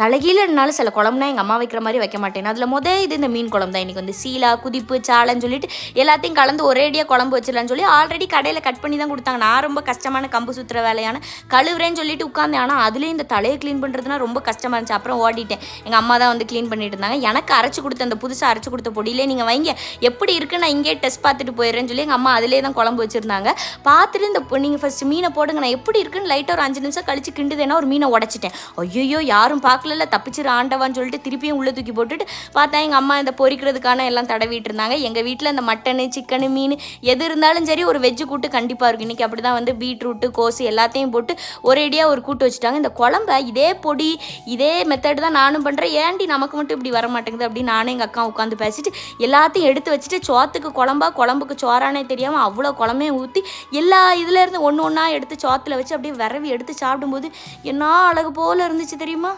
தலைகீழனாலும் சில குழம்புனா எங்கள் அம்மா வைக்கிற மாதிரி வைக்க மாட்டேன். அதில் முதல் இது இந்த மீன் குழம்பு தான். இன்றைக்கி வந்து சீலா குதிப்பு சாலைன்னு சொல்லிட்டு எல்லாத்தையும் கலந்து ஒரேடியாக குழம்பு வச்சிடலான்னு சொல்லி ஆல்ரெடி கடையில் கட் பண்ணி தான் கொடுத்தாங்க. நான் ரொம்ப கஷ்டமான கம்பு சுற்றுற வேலையான கழுவுறேன்னு சொல்லிட்டு உட்காந்தேன் ஆனால் அதுலேயும் இந்த தலையை க்ளீன் பண்ணுறதுனா ரொம்ப கஷ்டமாக இருந்துச்சு. அப்புறம் ஓடிட்டேன். எங்கள் அம்மா தான் வந்து க்ளீன் பண்ணிட்டு இருந்தாங்க. எனக்கு அரைச்சி கொடுத்த அந்த புதுசாக அரைச்சி கொடுத்த பொடியிலே நீங்கள் வைங்க. எப்படி இருக்கு நான் இங்கே டெஸ்ட் பார்த்துட்டு போயிடுறேன்னு சொல்லி எங்கள் அம்மா அதிலே தான் குழம்பு வச்சுருந்தாங்க. பார்த்துட்டு இந்த நீங்கள் ஃபஸ்ட்டு மீனை போடுங்க. நான் எப்படி இருக்குன்னு லைட்டாக ஒரு அஞ்சு நிமிஷம் கழிச்சு கிண்டுதேன்னா ஒரு மீனை உடச்சிட்டேன். ஐயோ யாரும் பார்க்கல. தப்பிச்சிரு ஆண்டவான்னு சொல்லிட்டு திருப்பியும் உள்ளே தூக்கி போட்டுட்டு பார்த்தா எங்கள் அம்மா இந்த பொரிக்கிறதுக்கான எல்லாம் தடவிட்டு இருந்தாங்க எங்கள் வீட்டில் இந்த மட்டனு சிக்கனு மீன் எது இருந்தாலும் சரி ஒரு வெஜ்ஜு கூட்டு கண்டிப்பாக இருக்கும். இன்றைக்கி அப்படி தான் வந்து பீட்ரூட்டு கோஸு எல்லாத்தையும் போட்டு ஒரேடியாக ஒரு கூட்டு வச்சுட்டாங்க. இந்த குழம்ப இதே பொடி இதே மெத்தட் தான் நானும் பண்ணுறேன் ஏன்டி நமக்கு மட்டும் இப்படி வர மாட்டேங்குது அப்படின்னு நானும் எங்கள் அக்கா உட்காந்து பேசிட்டு எல்லாத்தையும் எடுத்து வச்சுட்டு சோத்துக்கு குழம்பா குழம்புக்கு சோறானே தெரியாமல் அவ்வளோ குழம்பையும் ஊற்றி எல்லா இதுல இருந்து ஒன்று ஒன்றா எடுத்து சோத்தில் வச்சு அப்படியே விரவி எடுத்து சாப்பிடும்போது என்ன அழகு போல் இருந்துச்சு தெரியுமா?